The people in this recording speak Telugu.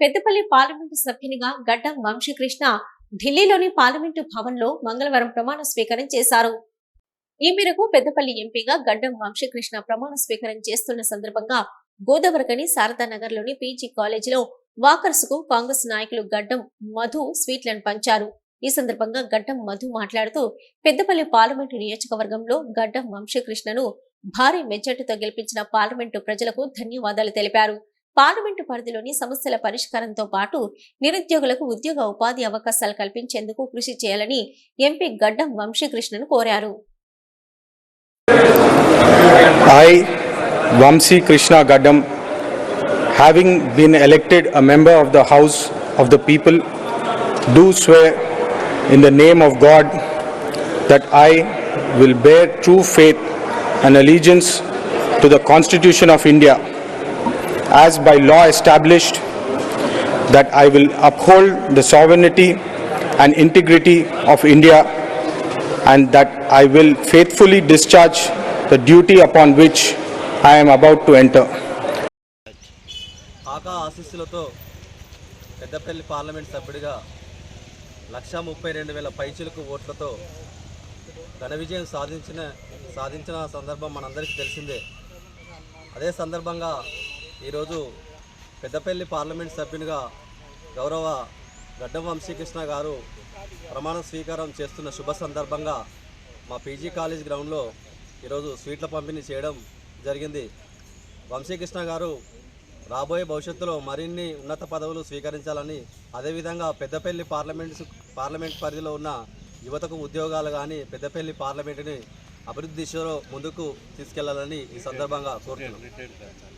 పెద్దపల్లి పార్లమెంటు సభ్యునిగా గడ్డం వంశీకృష్ణ ఢిల్లీలోని పార్లమెంటు భవన్లో మంగళవారం ప్రమాణ స్వీకారం చేశారు. ఈ మేరకు పెద్దపల్లి ఎంపీగా గడ్డం వంశీకృష్ణ ప్రమాణ స్వీకారం చేస్తున్న సందర్భంగా గోదావరికని శారదానగర్లోని పీజీ కాలేజీలో వాకర్స్కు కాంగ్రెస్ నాయకులు గడ్డం మధు స్వీట్లను పంచారు. ఈ సందర్భంగా గడ్డం మధు మాట్లాడుతూ పెద్దపల్లి పార్లమెంటు నియోజకవర్గంలో గడ్డం వంశీకృష్ణను భారీ మెజార్టీతో గెలిపించిన పార్లమెంటు ప్రజలకు ధన్యవాదాలు తెలిపారు. పార్లమెంటు పరిధిలోని సమస్యల పరిష్కారంతో పాటు నిరుద్యోగులకు ఉద్యోగ ఉపాధి అవకాశాలు కల్పించేందుకు కృషి చేయాలని ఎంపీ గడ్డం వంశీకృష్ణను కోరారు. I Vamshi Krishna Gaddam having been elected a member of the house of the people do swear in the name of God that I will bear true faith and allegiance to the constitution of India as by law established, that I will uphold the sovereignty and integrity of India and that I will faithfully discharge the duty upon which I am about to enter. కాకా ఆశీస్సులతో పెద్దపల్లి పార్లమెంట్ సభ్యుడిగా లక్ష ముప్పై రెండు వేల పైచులకు ఓట్లతో ఘన విజయం సాధించిన సాధించిన సందర్భం మనందరికీ తెలిసిందే అదే సందర్భంగా ఈరోజు పెద్దపల్లి పార్లమెంట్ సభ్యునిగా గౌరవ గడ్డం వంశీకృష్ణ గారు ప్రమాణ స్వీకారం చేస్తున్న శుభ సందర్భంగా మా పీజీ కాలేజ్ గ్రౌండ్లో ఈరోజు స్వీట్ల పంపిణీ చేయడం జరిగింది. వంశీకృష్ణ గారు రాబోయే భవిష్యత్తులో మరిన్ని ఉన్నత పదవులు స్వీకరించాలని అదేవిధంగా పెద్దపల్లి పార్లమెంట్ పార్లమెంట్ పరిధిలో ఉన్న యువతకు ఉద్యోగాలు కానీ పెద్దపల్లి పార్లమెంటుని అభివృద్ధి దిశలో ముందుకు తీసుకెళ్ళాలని ఈ సందర్భంగా కోరుతున్నాను